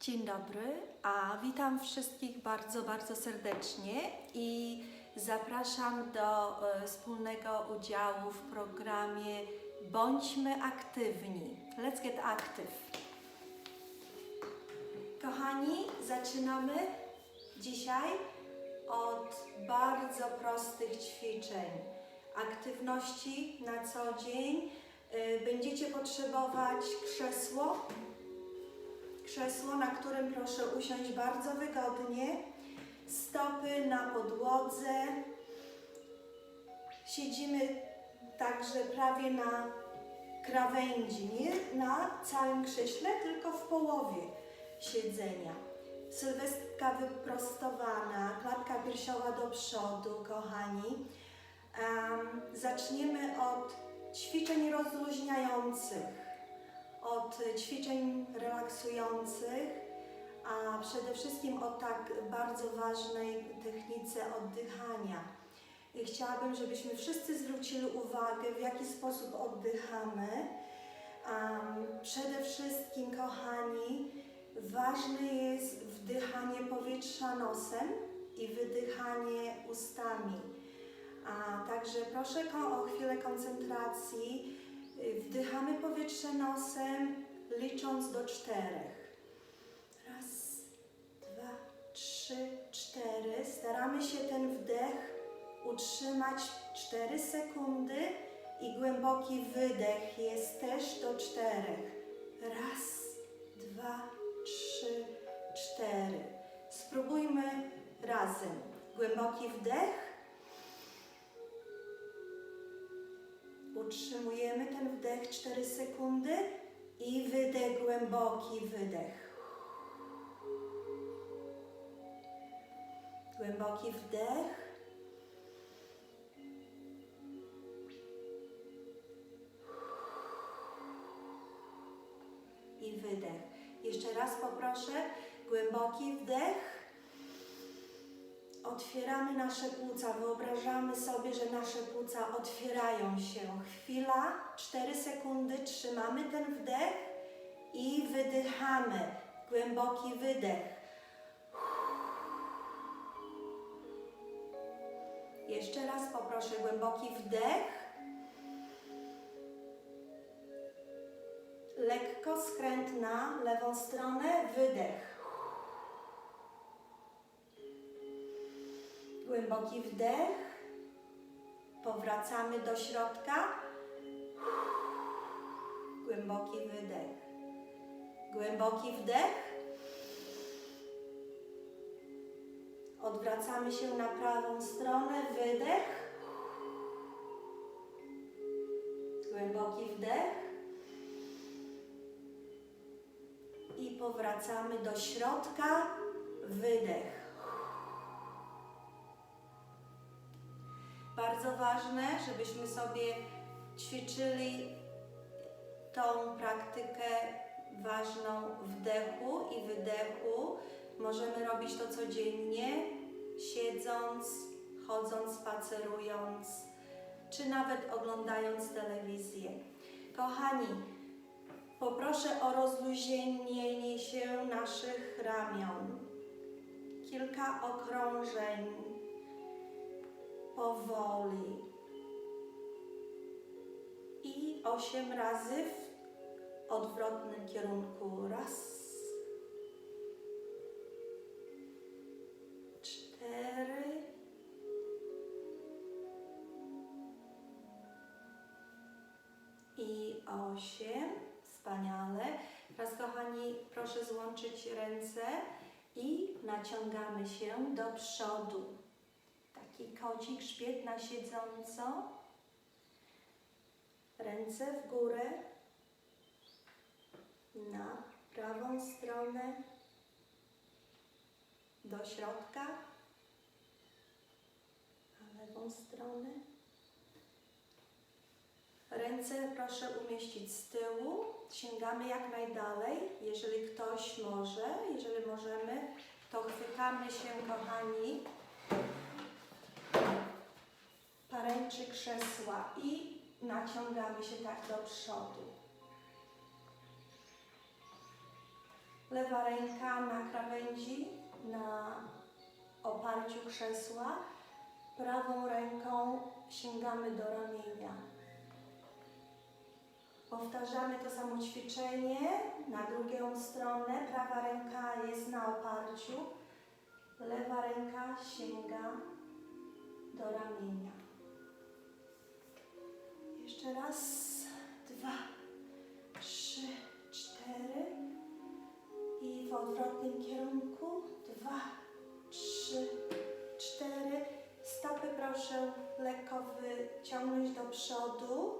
Dzień dobry, a witam wszystkich bardzo, bardzo serdecznie i zapraszam do e, wspólnego udziału w programie Bądźmy aktywni. Let's get active. Kochani, zaczynamy dzisiaj od bardzo prostych ćwiczeń, aktywności na co dzień. Y, Będziecie potrzebować krzesło, krzesło, na którym proszę usiąść bardzo wygodnie, stopy na podłodze. Siedzimy także prawie na krawędzi, nie na całym krześle, tylko w połowie siedzenia. Sylwestka wyprostowana, klatka piersiowa do przodu, kochani. Em, zaczniemy od ćwiczeń rozluźniających, od ćwiczeń relaksujących, a przede wszystkim o tak bardzo ważnej technice oddychania. Chciałabym, żebyśmy wszyscy zwrócili uwagę, w jaki sposób oddychamy. Przede wszystkim, kochani, ważne jest wdychanie powietrza nosem i wydychanie ustami. A także proszę o chwilę koncentracji. Wdychamy powietrze nosem, licząc do czterech. Raz, dwa, trzy, cztery. Staramy się ten wdech utrzymać 4 sekundy i głęboki wydech jest też do czterech. Raz, dwa, trzy, cztery. Spróbujmy razem. Głęboki wdech. Utrzymujemy ten wdech 4 sekundy i wydech, głęboki wydech. Głęboki wdech. I wydech. Jeszcze raz poproszę. Głęboki wdech. Otwieramy nasze płuca, wyobrażamy sobie, że nasze płuca otwierają się. Chwila, 4 sekundy, trzymamy ten wdech i wydychamy. Głęboki wydech. Jeszcze raz poproszę głęboki wdech. Lekko skręt na lewą stronę, wydech. Głęboki wdech. Powracamy do środka. Głęboki wydech. Głęboki wdech. Odwracamy się na prawą stronę. Wydech. Głęboki wdech. I powracamy do środka. Wydech. Bardzo ważne, żebyśmy sobie ćwiczyli tą praktykę ważną wdechu i wydechu. Możemy robić to codziennie, siedząc, chodząc, spacerując, czy nawet oglądając telewizję. Kochani, poproszę o rozluźnienie się naszych ramion. Kilka okrążeń powoli. I osiem razy w odwrotnym kierunku. Raz, cztery, i osiem. Wspaniale. Teraz, kochani, proszę złączyć ręce i naciągamy się do przodu. Taki kocik, grzbiet na siedząco. Ręce w górę. Na prawą stronę. Do środka. Na lewą stronę. Ręce proszę umieścić z tyłu. Sięgamy jak najdalej. Jeżeli ktoś może, jeżeli możemy, to chwytamy się, kochani, paręczy krzesła i naciągamy się tak do przodu. Lewa ręka na krawędzi, na oparciu krzesła. Prawą ręką sięgamy do ramienia. Powtarzamy to samo ćwiczenie na drugą stronę. Prawa ręka jest na oparciu, lewa ręka sięga do ramienia. Jeszcze raz, dwa, trzy, cztery i w odwrotnym kierunku. Dwa, trzy, cztery. Stopy proszę lekko wyciągnąć do przodu.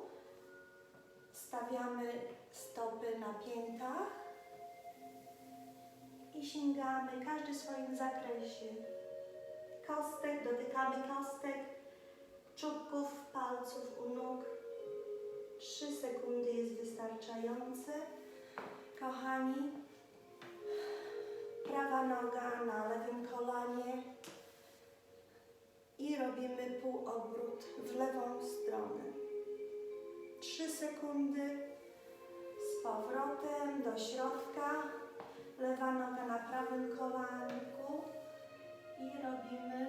Stawiamy stopy na piętach i sięgamy, każdy w swoim zakresie. Kostek, dotykamy kostek, czubków, palców u nóg. Trzy sekundy jest wystarczające. Kochani, prawa noga na lewym kolanie i robimy półobrót w lewą stronę. Trzy sekundy z powrotem do środka. Lewa noga na prawym kolanku i robimy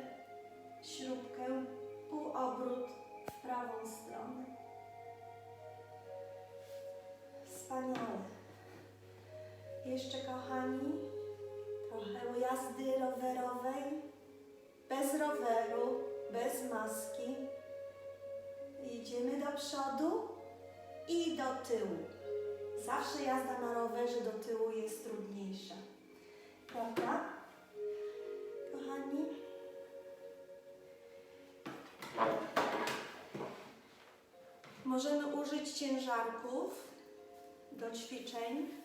śrubkę, półobrót w prawą stronę. Wspaniale. Jeszcze kochani, trochę jazdy rowerowej, bez roweru, bez maski. Idziemy do przodu i do tyłu. Zawsze jazda na rowerze do tyłu jest trudniejsza. Prawda? Kochani? Możemy użyć ciężarków do ćwiczeń,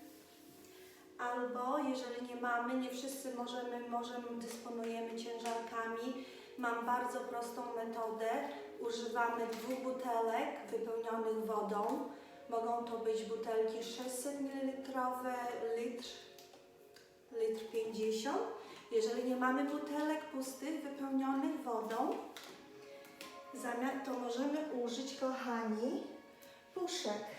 albo jeżeli nie mamy, nie wszyscy możemy, możemy dysponujemy ciężarkami. Mam bardzo prostą metodę. Używamy dwóch butelek wypełnionych wodą. Mogą to być butelki 600 ml, litr, litr 50. Jeżeli nie mamy butelek pustych wypełnionych wodą, zamiast to możemy użyć, kochani, puszek.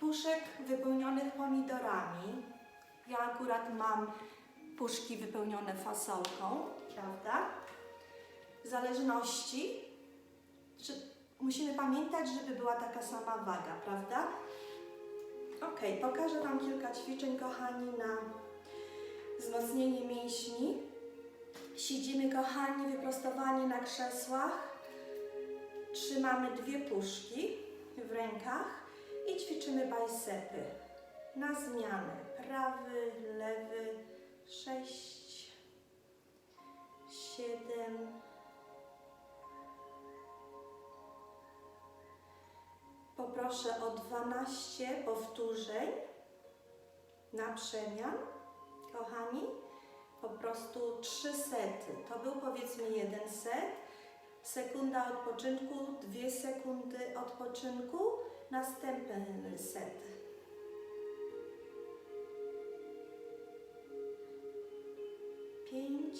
Puszek wypełnionych pomidorami. Ja akurat mam puszki wypełnione fasolką, prawda? W zależności, czy musimy pamiętać, żeby była taka sama waga, prawda? Ok, pokażę Wam kilka ćwiczeń, kochani, na wzmocnienie mięśni. Siedzimy, kochani, wyprostowani na krzesłach. Trzymamy dwie puszki w rękach i ćwiczymy bicepy. Na zmianę. Prawy, lewy, sześć, siedem, Poproszę o 12 powtórzeń na przemian, kochani. Po prostu trzy sety. To był powiedzmy jeden set. Sekunda odpoczynku, dwie sekundy odpoczynku, następny set. Pięć,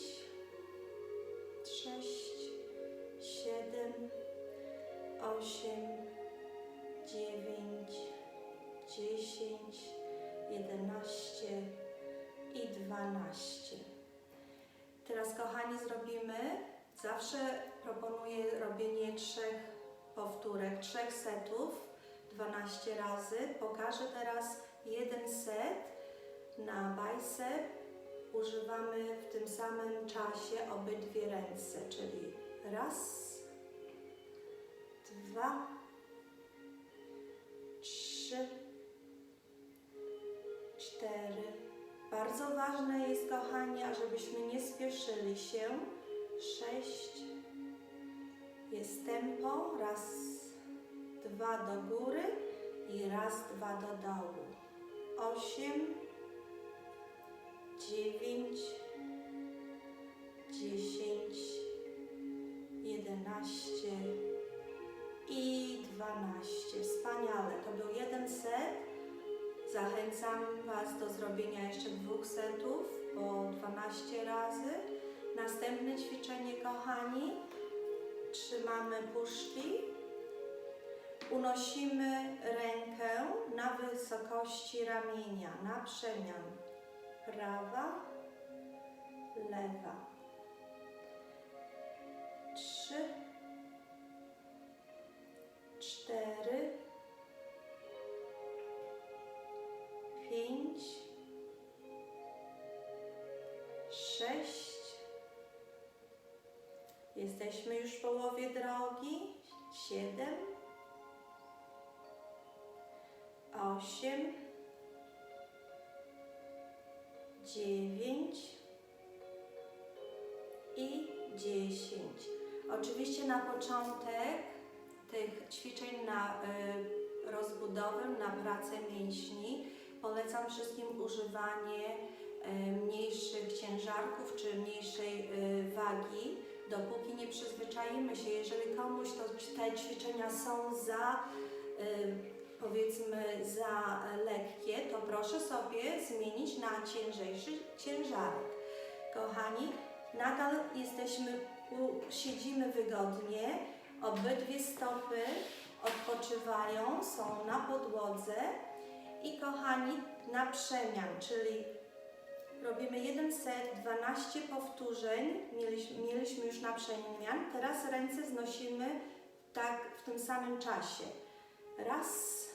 sześć, siedem, osiem, dziewięć, dziesięć, jedenaście i dwanaście. Teraz, kochani, zrobimy. Zawsze proponuję robienie trzech powtórek, trzech setów, 12 razy. Pokażę teraz jeden set na bicep. Używamy w tym samym czasie obydwie ręce, czyli raz, dwa, trzy, cztery. Bardzo ważne jest, kochani, ażebyśmy nie spieszyli się. Sześć. Jest tempo. Raz, dwa do góry i raz, dwa do dołu. Osiem, dziewięć, dziesięć, jedenaście i 12. Wspaniale. To był jeden set. Zachęcam Was do zrobienia jeszcze dwóch setów po 12 razy. Następne ćwiczenie, kochani. Trzymamy puszki. Unosimy rękę na wysokości ramienia, na przemian. Prawa, lewa. Trzy, cztery, pięć, sześć. Jesteśmy już w połowie drogi. Siedem, osiem, dziewięć i dziesięć. Oczywiście na początek tych ćwiczeń na y, rozbudowę, na pracę mięśni polecam wszystkim używanie y, mniejszych ciężarków czy mniejszej y, wagi, dopóki nie przyzwyczaimy się. Jeżeli komuś to, te ćwiczenia są za y, powiedzmy za lekkie, to proszę sobie zmienić na ciężejszy ciężarek. Kochani, nadal jesteśmy, siedzimy wygodnie, obydwie stopy odpoczywają, są na podłodze i kochani, na przemian, czyli robimy jeden set, 12 powtórzeń, mieliśmy, mieliśmy już na przemian, teraz ręce znosimy tak w tym samym czasie. Raz,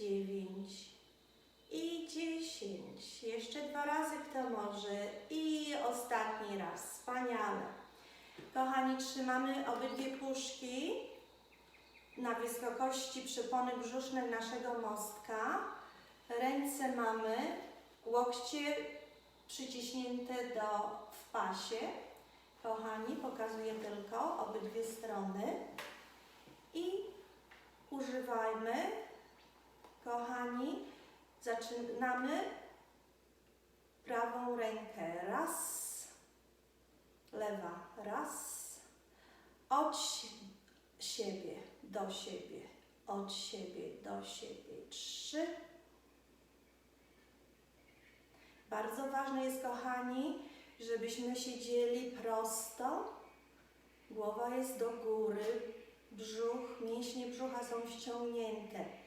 dziewięć i dziesięć. Jeszcze dwa razy kto może i ostatni raz. Wspaniale. Kochani, trzymamy obydwie puszki na wysokości przypony brzusznej naszego mostka. Ręce mamy, łokcie przyciśnięte do, w pasie. Kochani, pokazuję tylko obydwie strony. I używajmy, kochani, zaczynamy prawą rękę. Raz, lewa, raz, od siebie do siebie, od siebie do siebie. Trzy. Bardzo ważne jest, kochani, żebyśmy siedzieli prosto. Głowa jest do góry, brzuch, mięśnie brzucha są ściągnięte.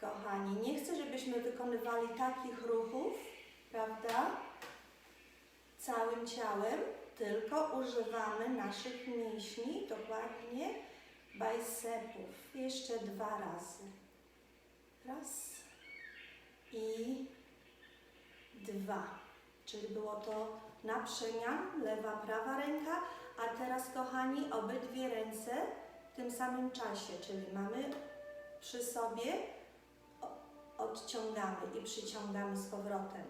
Kochani, nie chcę, żebyśmy wykonywali takich ruchów, prawda? Całym ciałem, tylko używamy naszych mięśni, dokładnie bicepów. Jeszcze dwa razy. Raz i dwa. Czyli było to na przemian, lewa, prawa ręka, a teraz kochani obydwie ręce w tym samym czasie, czyli mamy przy sobie, odciągamy i przyciągamy z powrotem.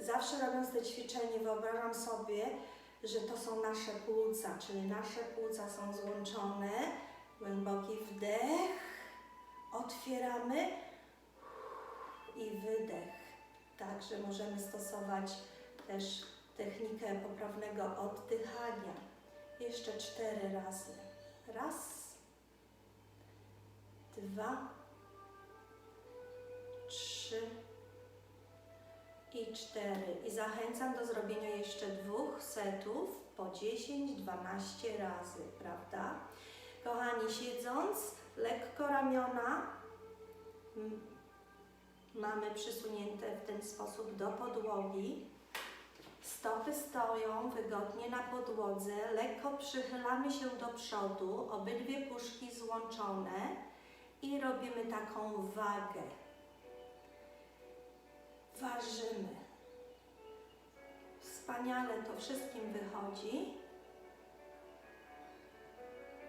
Zawsze robiąc te ćwiczenie wyobrażam sobie, że to są nasze płuca, czyli nasze płuca są złączone. Głęboki wdech, otwieramy i wydech. Także możemy stosować też technikę poprawnego oddychania. Jeszcze cztery razy. Raz, dwa, trzy i cztery. I zachęcam do zrobienia jeszcze dwóch setów po 10-12 razy, prawda? Kochani, siedząc, lekko ramiona mamy przysunięte w ten sposób do podłogi. Stopy stoją wygodnie na podłodze, lekko przychylamy się do przodu, obydwie puszki złączone i robimy taką wagę. Ważymy. Wspaniale to wszystkim wychodzi.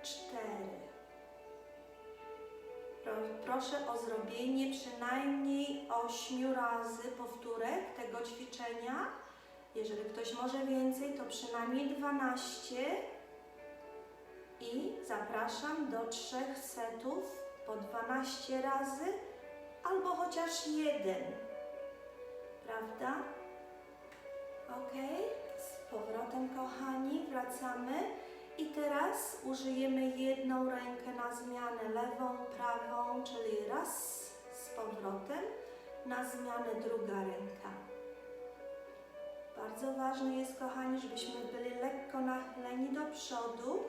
Cztery. Pro- Proszę o zrobienie przynajmniej ośmiu razy powtórek tego ćwiczenia. Jeżeli ktoś może więcej, to przynajmniej 12. I zapraszam do trzech setów po 12 razy albo chociaż jeden. Prawda? Ok? powrotem, kochani, wracamy. I teraz użyjemy jedną rękę na zmianę, lewą, prawą, czyli raz z powrotem, na zmianę druga ręka. Bardzo ważne jest, kochani, żebyśmy byli lekko nachyleni do przodu.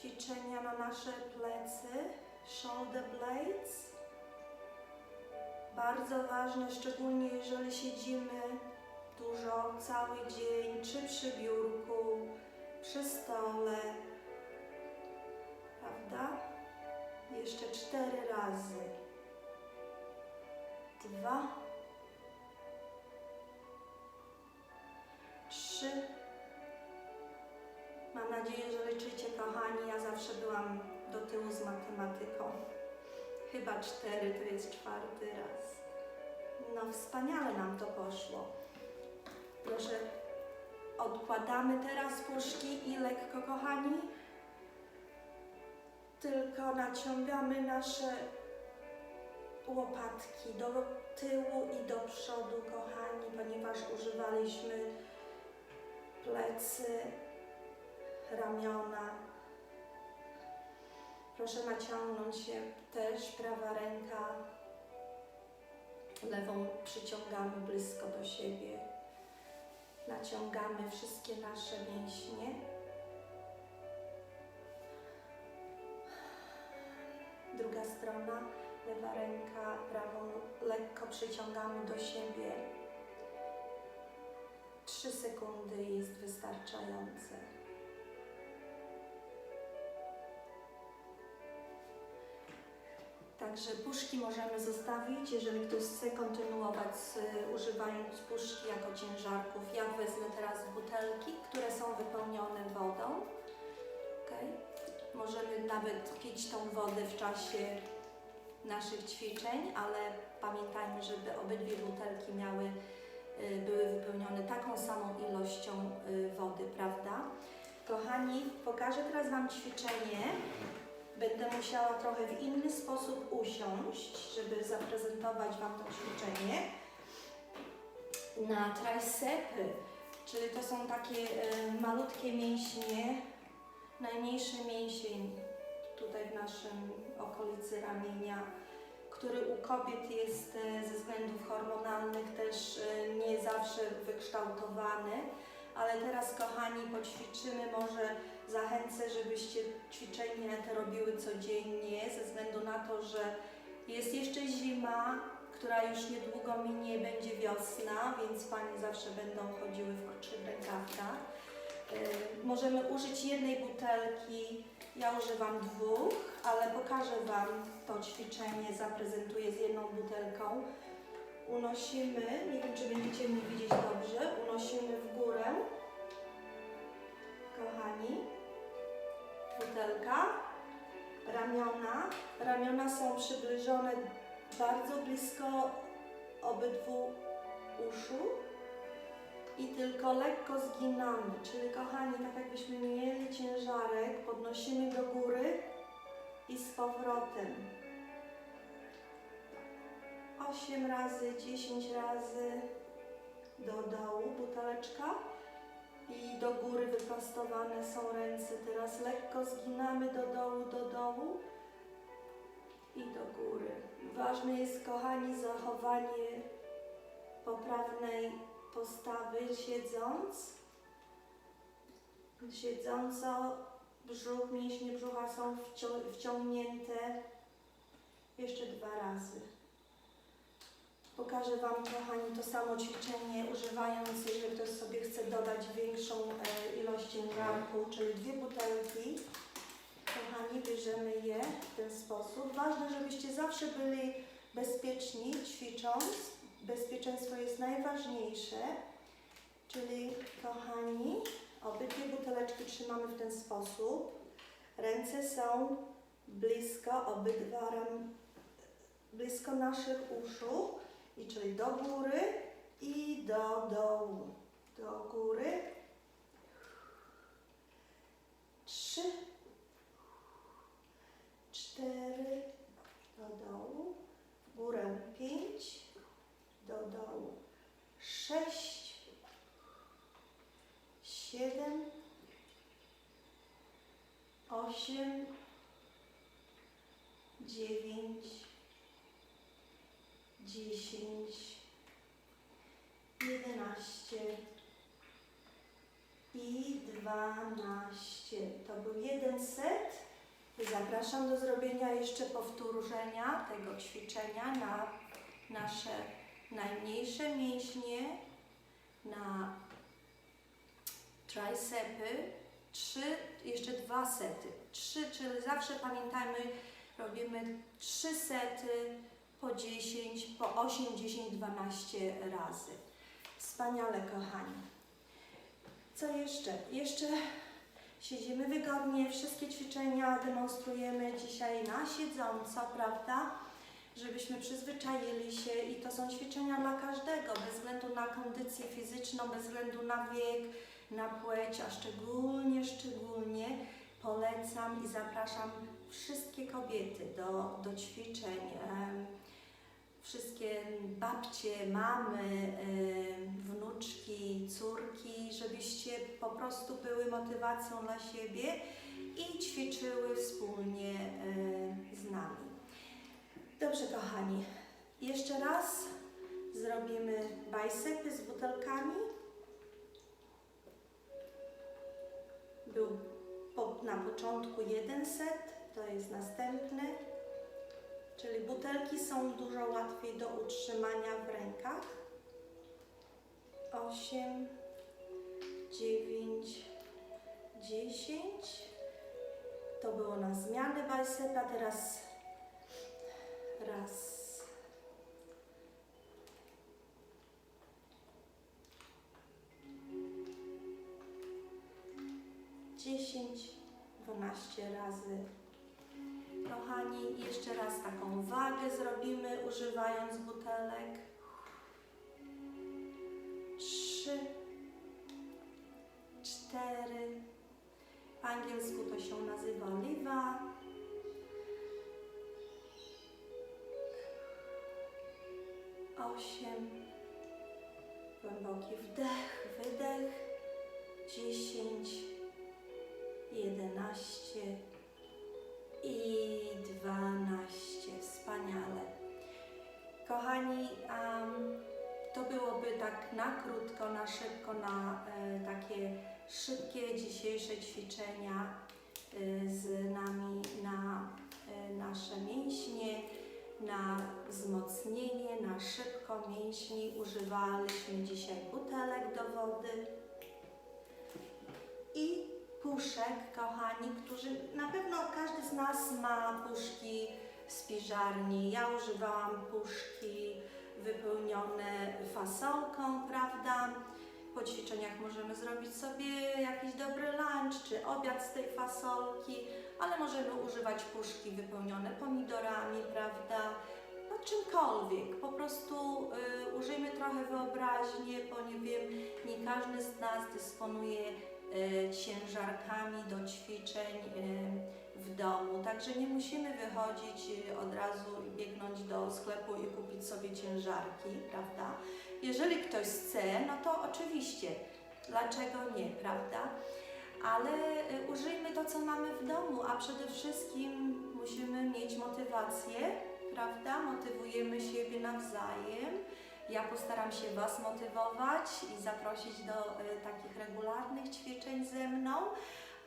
Ćwiczenia na nasze plecy, shoulder blades. Bardzo ważne, szczególnie jeżeli siedzimy dużo, cały dzień, czy przy biurku, przy stole. Prawda? Jeszcze cztery razy. Dwa. Trzy. Liczycie, kochani. Ja zawsze byłam do tyłu z matematyką. Chyba cztery, to jest czwarty raz. No, wspaniale nam to poszło. Proszę, odkładamy teraz puszki i lekko, kochani, tylko naciągamy nasze łopatki do tyłu i do przodu, kochani, ponieważ używaliśmy plecy, ramiona. Proszę naciągnąć się też prawa ręka, lewą przyciągamy blisko do siebie. Naciągamy wszystkie nasze mięśnie. Druga strona, lewa ręka, prawą lekko przyciągamy do siebie. Trzy sekundy jest wystarczające. Także puszki możemy zostawić, jeżeli ktoś chce kontynuować z, y, używając puszki jako ciężarków. Ja wezmę teraz butelki, które są wypełnione wodą. Okay. Możemy nawet pić tą wodę w czasie naszych ćwiczeń, ale pamiętajmy, żeby obydwie butelki miały, y, były wypełnione taką samą ilością y, wody, prawda? Kochani, pokażę teraz Wam ćwiczenie. Będę musiała trochę w inny sposób usiąść, żeby zaprezentować Wam to ćwiczenie. Na tricepy, czyli to są takie e, malutkie mięśnie, najmniejszy mięsień tutaj w naszym okolicy ramienia, który u kobiet jest e, ze względów hormonalnych też e, nie zawsze wykształtowany. Ale teraz, kochani, poćwiczymy może Zachęcę, żebyście ćwiczenia te robiły codziennie, ze względu na to, że jest jeszcze zima, która już niedługo minie, będzie wiosna, więc Panie zawsze będą chodziły w krótszych rękawkach. Yy, możemy użyć jednej butelki, ja używam dwóch, ale pokażę Wam to ćwiczenie, zaprezentuję z jedną butelką. Unosimy, nie wiem czy będziecie mnie widzieć dobrze, unosimy w górę, kochani butelka, ramiona. Ramiona są przybliżone bardzo blisko obydwu uszu i tylko lekko zginamy. Czyli kochani, tak jakbyśmy mieli ciężarek, podnosimy do góry i z powrotem. 8 razy, 10 razy do dołu buteleczka i do góry wyprostowane są ręce. Teraz lekko zginamy do dołu, do dołu i do góry. Ważne jest, kochani, zachowanie poprawnej postawy siedząc. Siedząco brzuch, mięśnie brzucha są wcią wciągnięte. Jeszcze dwa razy. Pokażę Wam, kochani, to samo ćwiczenie używając, jeżeli ktoś sobie chce dodać większą e, ilość ciężarku, czyli dwie butelki. Kochani, bierzemy je w ten sposób. Ważne, żebyście zawsze byli bezpieczni ćwicząc. Bezpieczeństwo jest najważniejsze. Czyli, kochani, obydwie buteleczki trzymamy w ten sposób. Ręce są blisko, obydwa blisko naszych uszu i czyli do góry i do dołu. Do góry. Trzy, cztery, do dołu. W górę pięć, do dołu sześć, siedem, osiem, dziewięć, dziesięć, jedenaście i dwanaście. To był jeden set. Zapraszam do zrobienia jeszcze powtórzenia tego ćwiczenia na nasze najmniejsze mięśnie, na tricepy. Trzy, jeszcze dwa sety. Trzy, czyli zawsze pamiętajmy, robimy trzy sety po 10, po 8, 10, 12 razy. Wspaniale, kochani. Co jeszcze? Jeszcze siedzimy wygodnie, wszystkie ćwiczenia demonstrujemy dzisiaj na siedząco, prawda? Żebyśmy przyzwyczaili się i to są ćwiczenia dla każdego, bez względu na kondycję fizyczną, bez względu na wiek, na płeć, a szczególnie, szczególnie polecam i zapraszam wszystkie kobiety do, do ćwiczeń. Wszystkie babcie, mamy, em, wnuczki, córki, żebyście po prostu były motywacją dla siebie i ćwiczyły wspólnie em, z nami. Dobrze, kochani, jeszcze raz zrobimy bicepy z butelkami. Był na początku jeden set, to jest następny. Czyli butelki są dużo łatwiej do utrzymania w rękach. 8, 9, 10. To było na zmianę bicepa, teraz używając butelek. Trzy, cztery. Angielsku to się nazywa liwa. Osiem. Głęboki wdech, wydech. Dziesięć, jedenaście i 12. na krótko, na szybko, na e, takie szybkie dzisiejsze ćwiczenia e, z nami na e, nasze mięśnie, na wzmocnienie, na szybko mięśni. Używaliśmy dzisiaj butelek do wody i puszek, kochani, którzy na pewno każdy z nas ma puszki w spiżarni. Ja używałam puszki wypełnione fasolką, prawda? Po ćwiczeniach możemy zrobić sobie jakiś dobry lunch czy obiad z tej fasolki, ale możemy używać puszki wypełnione pomidorami, prawda? No czymkolwiek, po prostu y, użyjmy trochę wyobraźni, bo nie wiem, nie każdy z nas dysponuje y, ciężarkami do ćwiczeń y, w domu. Także nie musimy wychodzić y, od razu i biegnąć do sklepu i kupić sobie ciężarki, prawda? Jeżeli ktoś chce, no to oczywiście, dlaczego nie, prawda? Ale y, użyjmy to, co mamy w domu, a przede wszystkim musimy mieć motywację, prawda? Motywujemy siebie nawzajem. Ja postaram się Was motywować i zaprosić do y, takich regularnych ćwiczeń ze mną,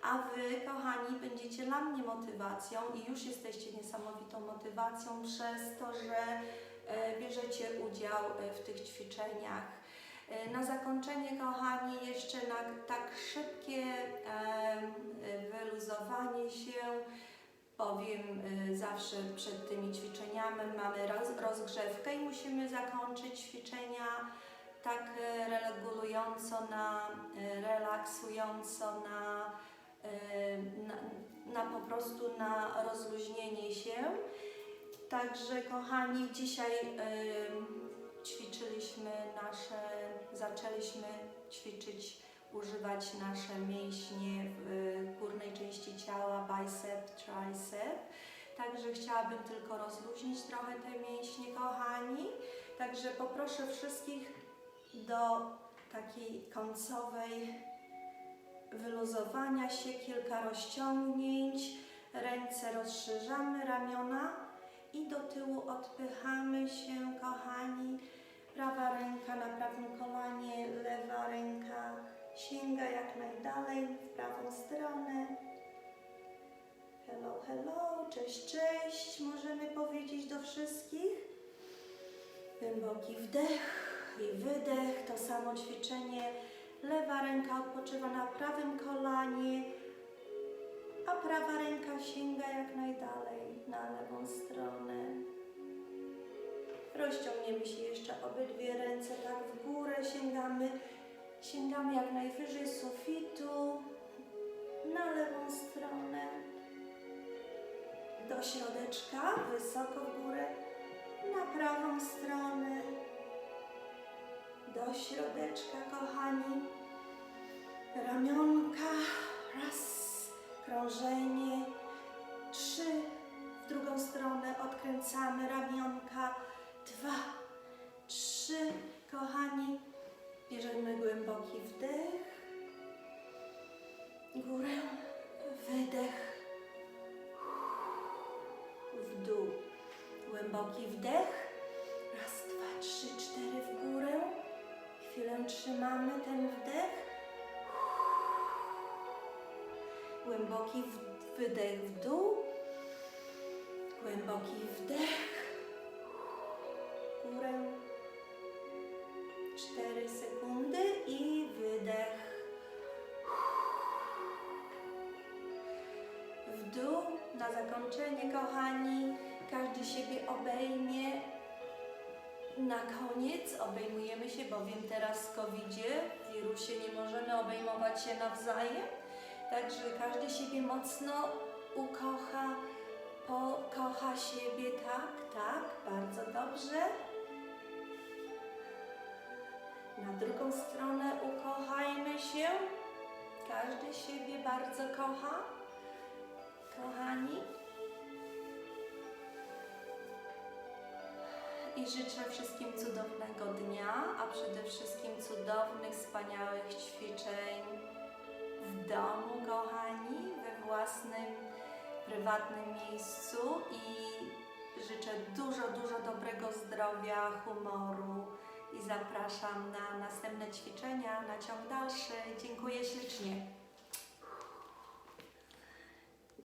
a Wy, kochani, będziecie dla mnie motywacją i już jesteście niesamowitą motywacją przez to, że y, bierzecie udział y, w tych ćwiczeniach. Y, Na zakończenie, kochani, jeszcze na tak szybkie wyluzowanie się powiem zawsze przed tymi ćwiczeniami mamy roz, rozgrzewkę i musimy zakończyć ćwiczenia tak regulująco, na, relaksująco, na, na, na po prostu na rozluźnienie się. Także kochani, dzisiaj ćwiczyliśmy nasze, zaczęliśmy ćwiczyć używać nasze mięśnie w górnej części ciała, bicep, tricep. Także chciałabym tylko rozluźnić trochę te mięśnie, kochani. Także poproszę wszystkich do takiej końcowej wyluzowania się, kilka rozciągnięć. Ręce rozszerzamy, ramiona i do tyłu odpychamy się, kochani. Prawa ręka na prawym kolanie, lewa ręka sięga jak najdalej w prawą stronę. Hello, hello, cześć, cześć, możemy powiedzieć do wszystkich. Głęboki wdech i wydech, to samo ćwiczenie. Lewa ręka odpoczywa na prawym kolanie, a prawa ręka sięga jak najdalej na lewą stronę. Rozciągniemy się jeszcze obydwie ręce tak w górę, sięgamy, sięgamy jak najwyżej sufitu na lewą stronę. Do środeczka, wysoko w górę, na prawą stronę, do środeczka, kochani, ramionka, raz, krążenie, trzy, w drugą stronę odkręcamy ramionka, dwa, trzy, kochani, bierzemy głęboki wdech, górę, wydech, w dół. Głęboki wdech. Raz, dwa, trzy, cztery w górę. Chwilę trzymamy ten wdech. Głęboki wydech w dół. Głęboki wdech. Górę. Cztery sekundy i wydech. w dół na zakończenie, kochani. Każdy siebie obejmie. Na koniec obejmujemy się, bowiem teraz w COVID-zie, wirusie nie możemy obejmować się nawzajem. Także każdy siebie mocno ukocha, pokocha siebie, tak, tak, bardzo dobrze. Na drugą stronę ukochajmy się. Każdy siebie bardzo kocha kochani. I życzę wszystkim cudownego dnia, a przede wszystkim cudownych, wspaniałych ćwiczeń w domu, kochani, we własnym, prywatnym miejscu i życzę dużo, dużo dobrego zdrowia, humoru i zapraszam na następne ćwiczenia, na ciąg dalszy. Dziękuję ślicznie.